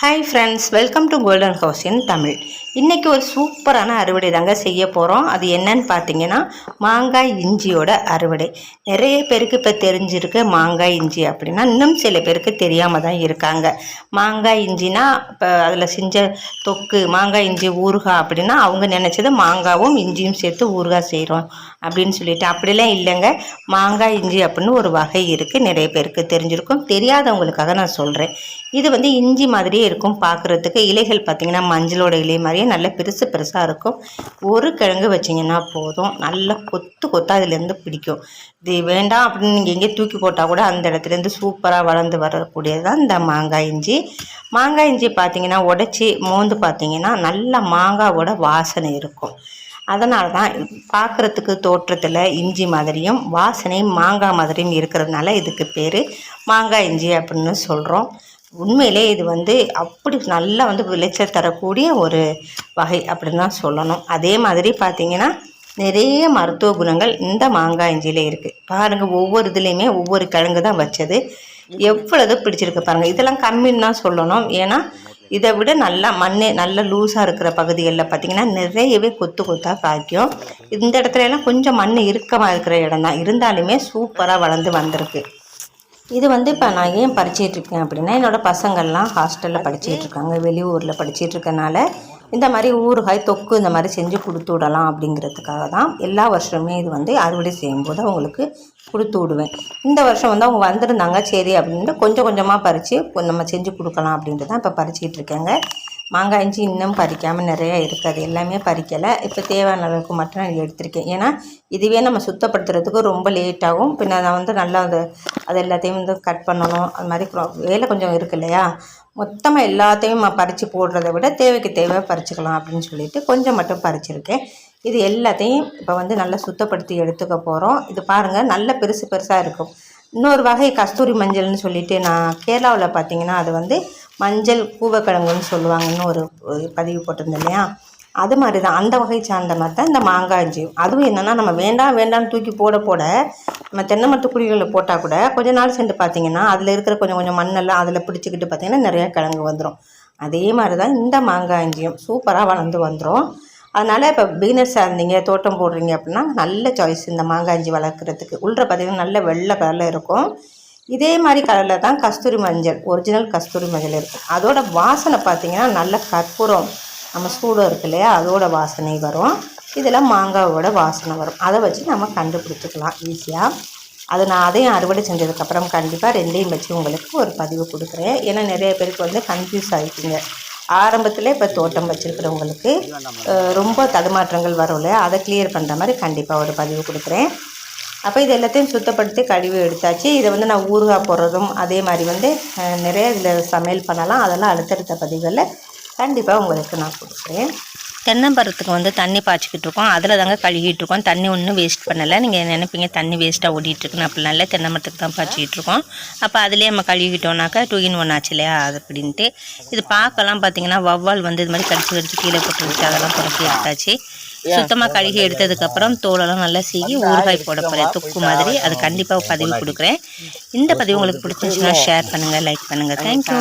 Hi friends welcome to golden house in Tamil இன்றைக்கி ஒரு சூப்பரான அறுவடை தாங்க செய்ய போகிறோம் அது என்னன்னு பார்த்தீங்கன்னா மாங்காய் இஞ்சியோட அறுவடை. நிறைய பேருக்கு இப்போ தெரிஞ்சிருக்கு மாங்காய் இஞ்சி அப்படின்னா இன்னும் சில பேருக்கு தெரியாமல் தான் இருக்காங்க. மாங்காய் இஞ்சினா இப்போ அதில் செஞ்ச தொக்கு மாங்காய் இஞ்சி ஊறுகாய் அப்படின்னா அவங்க நினச்சது மாங்காவும் இஞ்சியும் சேர்த்து ஊறுகாய் செய்கிறோம் அப்படின்னு சொல்லிட்டு. அப்படிலாம் இல்லைங்க. மாங்காய் இஞ்சி அப்படின்னு ஒரு வகை இருக்குது நிறைய பேருக்கு தெரிஞ்சிருக்கும். தெரியாதவங்களுக்காக நான் சொல்கிறேன் இது வந்து இஞ்சி மாதிரி இருக்கும் பார்க்குறதுக்கு இலைகள் பார்த்திங்கன்னா மஞ்சளோட இலை மாதிரியே நல்ல பெருசு பெருசாக இருக்கும். ஒரு கிழங்கு வச்சிங்கன்னா போதும். நல்லா கொத்து கொத்தாக அதுலேருந்து பிடிக்கும். இது வேண்டாம் அப்படின்னு நீங்கள் எங்கேயே தூக்கி போட்டால் கூட அந்த இடத்துலேருந்து சூப்பராக வளர்ந்து வரக்கூடியது தான் இந்த மாங்காய் இஞ்சி. மாங்காய் இஞ்சி பார்த்திங்கன்னா உடச்சி மோந்து பார்த்திங்கன்னா நல்ல மாங்காவோட வாசனை இருக்கும். அதனால தான் பார்க்குறதுக்கு தோற்றத்தில் இஞ்சி மாதிரியும் வாசனை மாங்காய் மாதிரியும் இருக்கிறதுனால இதுக்கு பேர் மாங்காய் இஞ்சி அப்படின்னு சொல்கிறோம் உண்மையிலே இது வந்து அப்படி நல்லா வந்து விளைச்சல் தரக்கூடிய ஒரு வகை அப்படின்னு தான் சொல்லணும். அதே மாதிரி பார்த்திங்கன்னா நிறைய மருத்துவ குணங்கள் இந்த மாங்காய் இஞ்சியில் இருக்குது பாருங்கள் ஒவ்வொரு இதுலேயுமே ஒவ்வொரு கிழங்கு தான் வச்சது. எவ்வளவு பிடிச்சிருக்கு பாருங்கள் இதெல்லாம் கம்மின்னு தான் சொல்லணும். ஏன்னா இதை விட நல்லா மண் நல்ல லூஸாக இருக்கிற பகுதிகளில் பார்த்திங்கன்னா நிறையவே கொத்து கொத்தாக காய்க்கும். இந்த இடத்துல எல்லாம் கொஞ்சம் மண் இறுக்கமாக இருக்கிற இடம் தான். இருந்தாலுமே சூப்பராக வளர்ந்து வந்திருக்கு. இது வந்து இப்போ நான் ஏன் படிச்சிட்ருக்கேன் அப்படின்னா என்னோடய பசங்கள்லாம் ஹாஸ்டலில் படிச்சிட்ருக்காங்க வெளியூரில் படிச்சிட்டுருக்கனால இந்த மாதிரி ஊறுகாய் தொக்கு இந்த மாதிரி செஞ்சு கொடுத்து விடலாம் அப்படிங்கிறதுக்காக தான் எல்லா வருஷமே இது வந்து அறுவடை செய்யும்போது அவங்களுக்கு கொடுத்து விடுவேன். இந்த வருஷம் வந்து அவங்க வந்திருந்தாங்க சரி அப்படின்ட்டு கொஞ்சம் கொஞ்சமாக பறித்து நம்ம செஞ்சு கொடுக்கலாம் அப்படின்ட்டு தான் இப்போ பறிச்சிக்கிட்டு இருக்கேங்க. மாங்காய் இஞ்சி இன்னும் பறிக்காமல் நிறையா இருக்குது அது எல்லாமே பறிக்கலை. இப்போ தேவையான அளவுக்கு மட்டும் நான் எடுத்திருக்கேன். ஏன்னா இதுவே நம்ம சுத்தப்படுத்துறதுக்கு ரொம்ப லேட் ஆகும். பின்ன நான் வந்து நல்லா அது அது எல்லாத்தையும் வந்து கட் பண்ணணும். அது மாதிரி வேலை கொஞ்சம் இருக்கு இல்லையா? மொத்தமாக எல்லாத்தையும் பறித்து போடுறத விட தேவைக்கு தேவை பறிச்சுக்கலாம் அப்படின்னு சொல்லிட்டு கொஞ்சம் மட்டும் பறிச்சிருக்கேன். இது எல்லாத்தையும் இப்போ வந்து நல்லா சுத்தப்படுத்தி எடுத்துக்க போகிறோம் இது பாருங்கள் நல்ல பெருசு பெருசாக இருக்கும். இன்னொரு வகை கஸ்தூரி மஞ்சள்னு சொல்லிட்டு நான் கேரளாவில் பார்த்தீங்கன்னா அது வந்து மஞ்சள் கூவக்கிழங்குன்னு சொல்லுவாங்கன்னு ஒரு பதிவு போட்டிருந்தேன் இல்லையா? அது மாதிரி தான் அந்த வகை சார்ந்த மாதிரி தான் இந்த மாங்காய் மாங்காய்ஞ்சி அதுவும் என்னென்னா நம்ம வேண்டாம் வேண்டாம்னு தூக்கி போட போட நம்ம தென்னை குழிகளில் போட்டால் கூட கொஞ்ச நாள் சென்று பார்த்தீங்கன்னா அதில் இருக்கிற கொஞ்சம் கொஞ்சம் மண்ணெல்லாம் அதில் பிடிச்சிக்கிட்டு பார்த்திங்கன்னா நிறையா கிழங்கு வந்துடும் அதே மாதிரி தான் இந்த மாங்காய் அஞ்சியும் சூப்பராக வளர்ந்து வந்துடும் அதனால் இப்போ பிகினர்ஸாக இருந்தீங்க தோட்டம் போடுறீங்க அப்படின்னா நல்ல சாய்ஸ் இந்த மாங்காய் மாங்காய்ஞ்சி வளர்க்குறதுக்கு. உள்ள பார்த்திங்கன்னா நல்ல வெள்ளை கலரில் இருக்கும். இதே மாதிரி கலரில் தான் கஸ்தூரி மஞ்சள் ஒரிஜினல் கஸ்தூரி மஞ்சள் இருக்கும் அதோட வாசனை பார்த்திங்கன்னா நல்ல கற்பூரம் நம்ம சூடம் இருக்கு இல்லையா? அதோட வாசனை வரும். இதில் மாங்காவோட வாசனை வரும். அதை வச்சு நம்ம கண்டுபிடிச்சிக்கலாம் ஈஸியாக அது நான் அதையும் அறுவடை செஞ்சதுக்கப்புறம் கண்டிப்பாக ரெண்டையும் வச்சு உங்களுக்கு ஒரு பதிவு கொடுக்குறேன். ஏன்னா நிறைய பேருக்கு வந்து கன்ஃபியூஸ் ஆகிட்டீங்க ஆரம்பத்தில் இப்போ தோட்டம் வச்சுருக்கிறவங்களுக்கு ரொம்ப தடுமாற்றங்கள் வரும் இல்லையா? அதை கிளியர் பண்ணுற மாதிரி கண்டிப்பாக ஒரு பதிவு கொடுக்குறேன். அப்போ இது எல்லாத்தையும் சுத்தப்படுத்தி கழிவு எடுத்தாச்சு. இதை வந்து நான் ஊறுகாய் போடுறதும் அதே மாதிரி வந்து நிறைய இதில் சமையல் பண்ணலாம். அதெல்லாம் அடுத்தடுத்த பதிவுகளில் கண்டிப்பாக உங்களுக்கு நான் கொடுக்குறேன். தென்னம்பரத்துக்கு வந்து தண்ணி பாய்ச்சிக்கிட்டு இருக்கோம் அதில் தாங்க கழுகிட்டு இருக்கோம் தண்ணி ஒன்றும் வேஸ்ட் பண்ணலை. நீங்கள் நினைப்பீங்க? தண்ணி வேஸ்ட்டாக ஓடிட்டுருக்குன்னு அப்படிலாம் இல்லை தென்னை மரத்துக்கு தான் பாய்ச்சிக்கிட்டு இருக்கோம் அப்போ அதிலே நம்ம கழுகிட்டோம்னாக்கா டூ இன் ஒன் ஆச்சு இல்லையா? அது அப்படின்ட்டு. இது பார்க்கலாம் பார்த்தீங்கன்னா வவ்வால் வந்து இது மாதிரி கடிச்சு கடிச்சு கீழே போட்டு அதெல்லாம் புறக்கி எடுத்தாச்சு. சுத்தமாக கழுகி எடுத்ததுக்கப்புறம் தோலெல்லாம் நல்லா சீகி ஊறுகாய் போட போகிறேன் தொக்கு மாதிரி. அது கண்டிப்பாக பதிவு கொடுக்குறேன். இந்த பதிவு உங்களுக்கு பிடிச்சிருந்துச்சுன்னா ஷேர் பண்ணுங்கள் லைக் பண்ணுங்கள் தேங்க்யூ